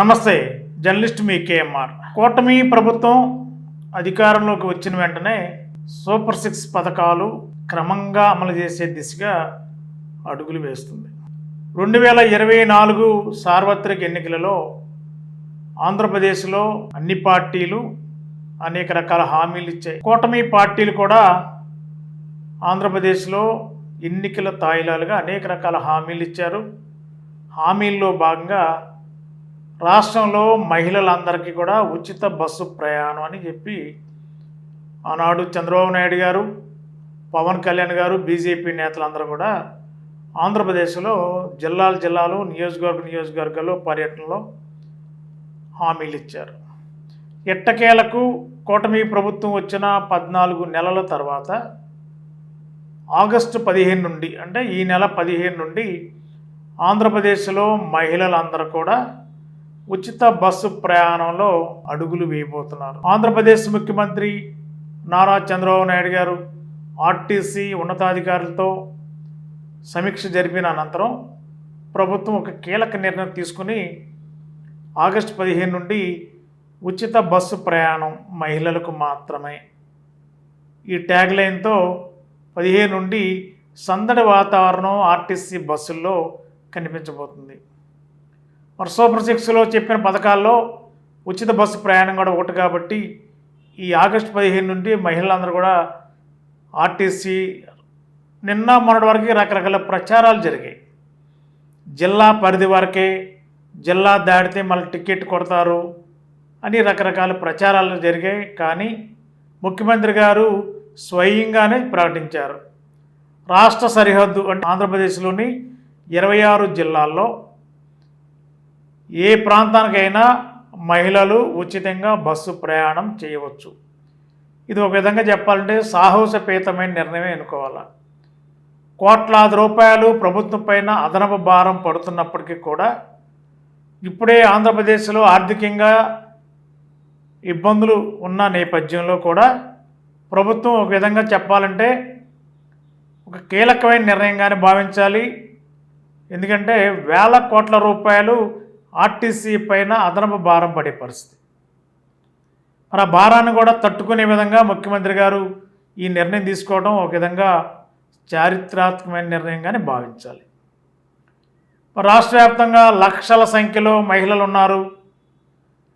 నమస్తే జర్నలిస్ట్ మీ కేఎంఆర్. కూటమి ప్రభుత్వం అధికారంలోకి వచ్చిన వెంటనే సూపర్ సిక్స్ పథకాలు క్రమంగా అమలు చేసే దిశగా అడుగులు వేస్తుంది. రెండు వేల ఇరవై నాలుగు సార్వత్రిక ఎన్నికలలో ఆంధ్రప్రదేశ్లో అన్ని పార్టీలు అనేక రకాల హామీలు ఇచ్చాయి. కూటమి పార్టీలు కూడా ఆంధ్రప్రదేశ్లో ఎన్నికల తాయిలాలుగా అనేక రకాల హామీలు ఇచ్చారు. హామీల్లో భాగంగా రాష్ట్రంలో మహిళలందరికీ కూడా ఉచిత బస్సు ప్రయాణం అని చెప్పి ఆనాడు చంద్రబాబు నాయుడు గారు పవన్ కళ్యాణ్ గారు బీజేపీ నేతలందరూ కూడా ఆంధ్రప్రదేశ్లో జిల్లాలు జిల్లాలు నియోజకవర్గ నియోజకవర్గాల్లో పర్యటనలో హామీలు ఇచ్చారు. ఎట్టకేలకు కూటమి ప్రభుత్వం వచ్చిన పద్నాలుగు నెలల తర్వాత ఆగస్టు పదిహేను నుండి అంటే ఈ నెల పదిహేను నుండి ఆంధ్రప్రదేశ్లో మహిళలందరూ కూడా ఉచిత బస్సు ప్రయాణంలో అడుగులు వేయబోతున్నారు. ఆంధ్రప్రదేశ్ ముఖ్యమంత్రి నారా చంద్రబాబు నాయుడు గారు ఆర్టీసీ ఉన్నతాధికారులతో సమీక్ష జరిపిన అనంతరం ప్రభుత్వం ఒక కీలక నిర్ణయం తీసుకుని ఆగస్టు పదిహేను నుండి ఉచిత బస్సు ప్రయాణం మహిళలకు మాత్రమే. ఈ ట్యాగ్ లైన్తో పదిహేను నుండి సందడి వాతావరణం ఆర్టీసీ బస్సుల్లో కనిపించబోతుంది. మరి సూపర్ సిక్స్లో చెప్పిన పథకాల్లో ఉచిత బస్సు ప్రయాణం కూడా ఒకటి కాబట్టి ఈ ఆగస్టు పదిహేను నుండి మహిళలందరూ కూడా ఆర్టీసీ నిన్న మొన్నటి వరకు రకరకాల ప్రచారాలు జరిగాయి. జిల్లా పరిధి వరకే జిల్లా దాటితే మళ్ళీ టికెట్ కొడతారు అని రకరకాల ప్రచారాలు జరిగాయి. కానీ ముఖ్యమంత్రి గారు స్వయంగానే ప్రకటించారు. రాష్ట్ర సరిహద్దు అంటే ఆంధ్రప్రదేశ్లోని ఇరవై ఆరు జిల్లాల్లో ఏ ప్రాంతానికైనా మహిళలు ఉచితంగా బస్సు ప్రయాణం చేయవచ్చు. ఇది ఒక విధంగా చెప్పాలంటే సాహసపేతమైన నిర్ణయం ఎన్నుకోవాలి కోట్లాది రూపాయలు ప్రభుత్వం పైన అదనపు భారం పడుతున్నప్పటికీ కూడా ఇప్పుడే ఆంధ్రప్రదేశ్లో ఆర్థికంగా ఇబ్బందులు ఉన్న నేపథ్యంలో కూడా ప్రభుత్వం ఒక విధంగా చెప్పాలంటే ఒక కీలకమైన నిర్ణయంగానే భావించాలి. ఎందుకంటే వేల కోట్ల రూపాయలు ఆర్టీసీ పైన అదనపు భారం పడే పరిస్థితి. మరి ఆ భారాన్ని కూడా తట్టుకునే విధంగా ముఖ్యమంత్రి గారు ఈ నిర్ణయం తీసుకోవడం ఒక విధంగా చారిత్రాత్మకమైన నిర్ణయంగానే భావించాలి. రాష్ట్ర వ్యాప్తంగా లక్షల సంఖ్యలో మహిళలు ఉన్నారు.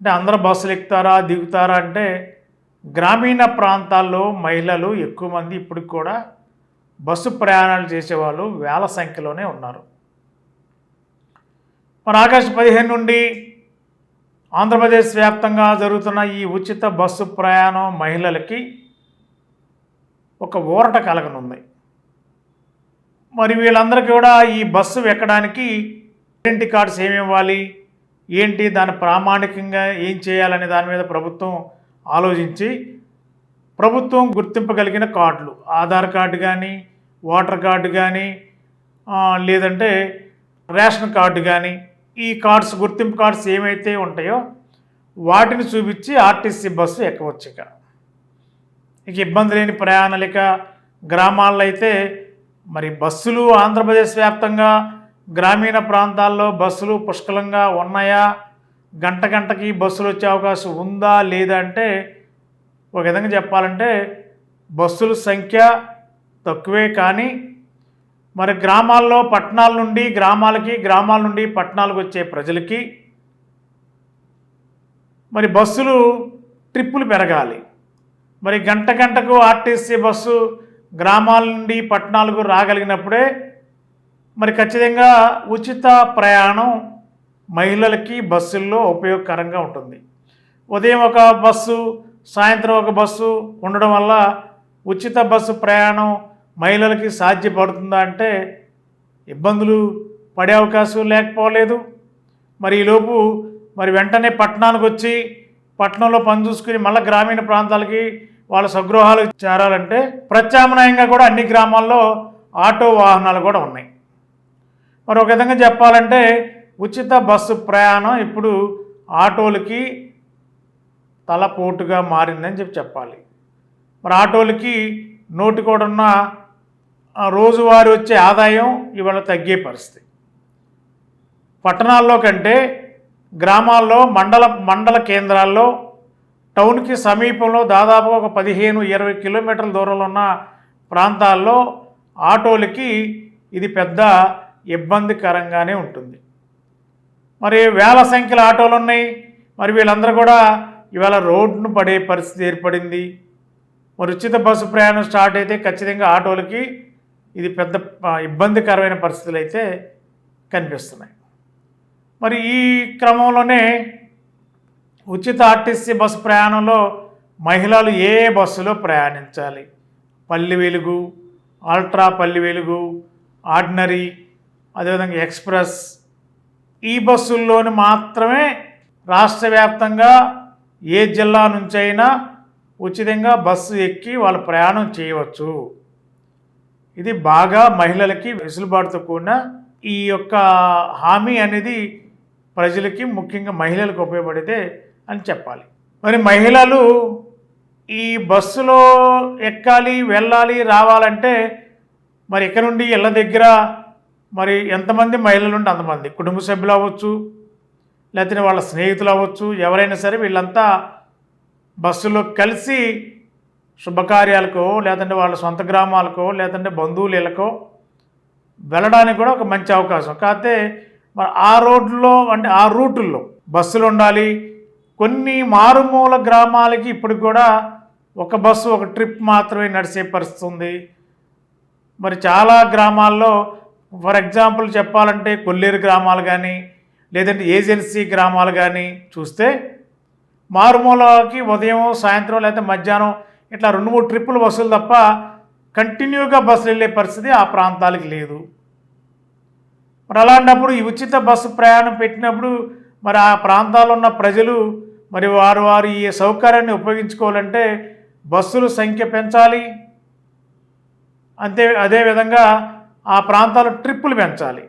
అంటే అందరూ బస్సులు ఎక్కుతారా దిగుతారా అంటే గ్రామీణ ప్రాంతాల్లో మహిళలు ఎక్కువ మంది ఇప్పటికి కూడా బస్సు ప్రయాణాలు చేసేవాళ్ళు వేల సంఖ్యలోనే ఉన్నారు. మరి ఆగస్టు పదిహేను నుండి ఆంధ్రప్రదేశ్ వ్యాప్తంగా జరుగుతున్న ఈ ఉచిత బస్సు ప్రయాణం మహిళలకి ఒక ఊరట కలగనుంది. మరి వీళ్ళందరికీ కూడా ఈ బస్సు ఎక్కడానికి ఐడెంటిటీ కార్డ్స్ ఏమి ఇవ్వాలి ఏంటి దాని ప్రామాణికంగా ఏం చేయాలనే దాని మీద ప్రభుత్వం ఆలోచించి ప్రభుత్వం గుర్తింపగలిగిన కార్డులు. ఆధార్ కార్డు కానీ ఓటర్ కార్డు కానీ లేదంటే రేషన్ కార్డు కానీ ఈ కార్డ్స్ గుర్తింపు కార్డ్స్ ఏమైతే ఉంటాయో వాటిని చూపించి ఆర్టీసీ బస్సు ఎక్కవచ్చు ఇక. ఇక ఇబ్బంది లేని ప్రయాణాలిక గ్రామాల్లో అయితే మరి బస్సులు ఆంధ్రప్రదేశ్ వ్యాప్తంగా గ్రామీణ ప్రాంతాల్లో బస్సులు పుష్కలంగా ఉన్నాయా? గంట గంటకి బస్సులు వచ్చే అవకాశం ఉందా లేదా అంటే ఒక విధంగా చెప్పాలంటే బస్సుల సంఖ్య తక్కువే కానీ మరి గ్రామాల్లో పట్టణాల నుండి గ్రామాలకి గ్రామాల నుండి పట్టణాలకు వచ్చే ప్రజలకి మరి బస్సులు ట్రిప్పులు పెరగాలి. మరి గంట గంటకు ఆర్టీసీ బస్సు గ్రామాల నుండి పట్టణాలకు రాగలిగినప్పుడే మరి ఖచ్చితంగా ఉచిత ప్రయాణం మహిళలకి బస్సుల్లో ఉపయోగకరంగా ఉంటుంది. ఉదయం ఒక బస్సు సాయంత్రం ఒక బస్సు ఉండడం వల్ల ఉచిత బస్సు ప్రయాణం మహిళలకి సాధ్యపడుతుందా అంటే ఇబ్బందులు పడే అవకాశం లేకపోలేదు. మరి ఈలోపు మరి వెంటనే పట్టణానికి వచ్చి పట్టణంలో పని చూసుకుని మళ్ళీ గ్రామీణ ప్రాంతాలకి వాళ్ళ స్వగృహాలు చేరాలంటే ప్రత్యామ్నాయంగా కూడా అన్ని గ్రామాల్లో ఆటో వాహనాలు కూడా ఉన్నాయి. మరి ఒక విధంగా చెప్పాలంటే ఉచిత బస్సు ప్రయాణం ఇప్పుడు ఆటోలకి తలపోటుగా మారిందని చెప్పి చెప్పాలి. మరి ఆటోలకి నోటి కూడా ఉన్న రోజువారీ వచ్చే ఆదాయం ఇవాళ తగ్గే పరిస్థితి. పట్టణాల్లో కంటే గ్రామాల్లో మండల మండల కేంద్రాల్లో టౌన్కి సమీపంలో దాదాపు ఒక పదిహేను ఇరవై కిలోమీటర్ల దూరంలో ఉన్న ప్రాంతాల్లో ఆటోలకి ఇది పెద్ద ఇబ్బందికరంగానే ఉంటుంది. మరి వేల సంఖ్యలో ఆటోలు ఉన్నాయి. మరి వీళ్ళందరూ కూడా ఇవాళ రోడ్డును పడే పరిస్థితి ఏర్పడింది. మరి ఉచిత బస్సు ప్రయాణం స్టార్ట్ అయితే ఖచ్చితంగా ఆటోలకి ఇది పెద్ద ఇబ్బందికరమైన పరిస్థితులు అయితే కనిపిస్తున్నాయి. మరి ఈ క్రమంలోనే ఉచిత ఆర్టీసీ బస్సు ప్రయాణంలో మహిళలు ఏ బస్సులో ప్రయాణించాలి? పల్లి వెలుగు అల్ట్రా పల్లి వెలుగు ఆర్డినరీ అదేవిధంగా ఎక్స్ప్రెస్ ఈ బస్సుల్లోని మాత్రమే రాష్ట్ర వ్యాప్తంగా ఏ జిల్లా నుంచైనా ఉచితంగా బస్సు ఎక్కి వాళ్ళు ప్రయాణం చేయవచ్చు. ఇది బాగా మహిళలకి వెసులుబాటుతో కూడిన ఈ యొక్క హామీ అనేది ప్రజలకి ముఖ్యంగా మహిళలకు ఉపయోగపడితే అని చెప్పాలి. మరి మహిళలు ఈ బస్సులో ఎక్కాలి వెళ్ళాలి రావాలంటే మరి ఇక్కడ నుండి ఇళ్ళ దగ్గర మరి ఎంతమంది మహిళలు ఉంటే అంతమంది? కుటుంబ సభ్యులు అవ్వచ్చు లేకపోతే వాళ్ళ స్నేహితులు అవ్వచ్చు ఎవరైనా సరే వీళ్ళంతా బస్సులో కలిసి శుభకార్యాలకో లేదంటే వాళ్ళ సొంత గ్రామాలకో లేదంటే బంధువులకో వెళ్ళడానికి కూడా ఒక మంచి అవకాశం. కాకపోతే మరి ఆ రోడ్లో అంటే ఆ రూటుల్లో బస్సులు ఉండాలి. కొన్ని మారుమూల గ్రామాలకి ఇప్పటికి కూడా ఒక బస్సు ఒక ట్రిప్ మాత్రమే నడిచే పరిస్థితి ఉంది. మరి చాలా గ్రామాల్లో ఫర్ ఎగ్జాంపుల్ చెప్పాలంటే కొల్లేరు గ్రామాలు కానీ లేదంటే ఏజెన్సీ గ్రామాలు కానీ చూస్తే మారుమూలకి ఉదయం సాయంత్రం లేకపోతే మధ్యాహ్నం ఇట్లా రెండు మూడు ట్రిప్పులు బస్సులు తప్ప కంటిన్యూగా బస్సులు వెళ్ళే పరిస్థితి ఆ ప్రాంతాలకి లేదు. మరి అలాంటప్పుడు ఈ ఉచిత బస్సు ప్రయాణం పెట్టినప్పుడు మరి ఆ ప్రాంతాల్లో ఉన్న ప్రజలు మరి వారు వారు ఈ సౌకర్యాన్ని ఉపయోగించుకోవాలంటే బస్సుల సంఖ్య పెంచాలి. అంతే అదేవిధంగా ఆ ప్రాంతాలు ట్రిప్పులు పెంచాలి.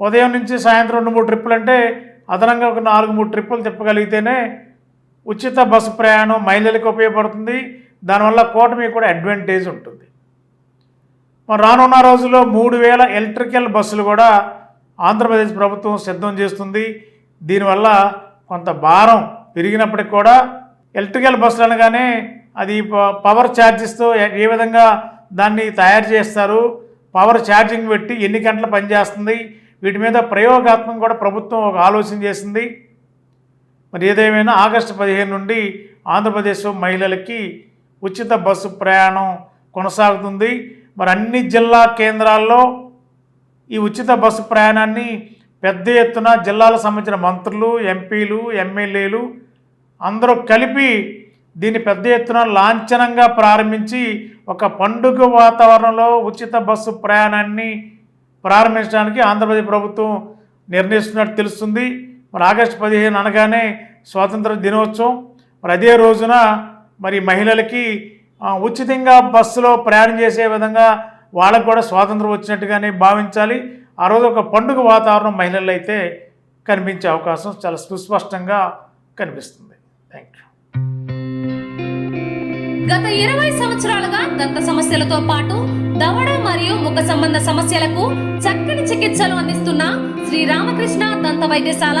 ఉదయం నుంచి సాయంత్రం రెండు మూడు ట్రిప్పులు అంటే అదనంగా ఒక నాలుగు మూడు ట్రిప్పులు తిప్పగలిగితేనే ఉచిత బస్సు ప్రయాణం మహిళలకు ఉపయోగపడుతుంది. దానివల్ల కూటమి కూడా అడ్వాంటేజ్ ఉంటుంది. మరి రానున్న రోజుల్లో మూడు వేల ఎలక్ట్రికల్ బస్సులు కూడా ఆంధ్రప్రదేశ్ ప్రభుత్వం సిద్ధం చేస్తుంది. దీనివల్ల కొంత భారం పెరిగినప్పటికి కూడా ఎలక్ట్రికల్ బస్సులు అనగానే అది ప- పవర్ ఛార్జెస్తో ఏ- ఏ విధంగా దాన్ని తయారు చేస్తారు. పవర్ ఛార్జింగ్ పెట్టి ఎన్ని గంటలు పనిచేస్తుంది. వీటి మీద ప్రయోగాత్మకం కూడా ప్రభుత్వం ఒక ఆలోచన చేసింది. మరి ఏదేమైనా ఆగస్టు పదిహేను నుండి ఆంధ్రప్రదేశ్ మహిళలకి ఉచిత బస్సు ప్రయాణం కొనసాగుతుంది. మరి అన్ని జిల్లా కేంద్రాల్లో ఈ ఉచిత బస్సు ప్రయాణాన్ని పెద్ద ఎత్తున జిల్లాలకు సంబంధించిన మంత్రులు ఎంపీలు ఎమ్మెల్యేలు అందరూ కలిపి దీన్ని పెద్ద ఎత్తున లాంఛనంగా ప్రారంభించి ఒక పండుగ వాతావరణంలో ఉచిత బస్సు ప్రయాణాన్ని ప్రారంభించడానికి ఆంధ్రప్రదేశ్ ప్రభుత్వం నిర్ణయిస్తున్నట్టు తెలుస్తుంది. మరి ఆగస్టు పదిహేను అనగానే స్వాతంత్ర దినోత్సవం. మరి అదే రోజున మరి మహిళలకి ఉచితంగా బస్సులో ప్రయాణం చేసే విధంగా వాళ్ళకు కూడా స్వాతంత్రం వచ్చినట్టుగానే భావించాలి. ఆ రోజు ఒక పండుగ వాతావరణం మహిళల్లో అయితే కనిపించే అవకాశం చాలా సుస్పష్టంగా కనిపిస్తుంది. థ్యాంక్ యూ గత ఇరవై సంవత్సరాలుగా దంత సమస్యలతో పాటు దవడ మరియు ముఖ సంబంధ సమస్యలకు చక్కని చికిత్సలు అందిస్తున్న శ్రీ రామకృష్ణ దంత వైద్యశాల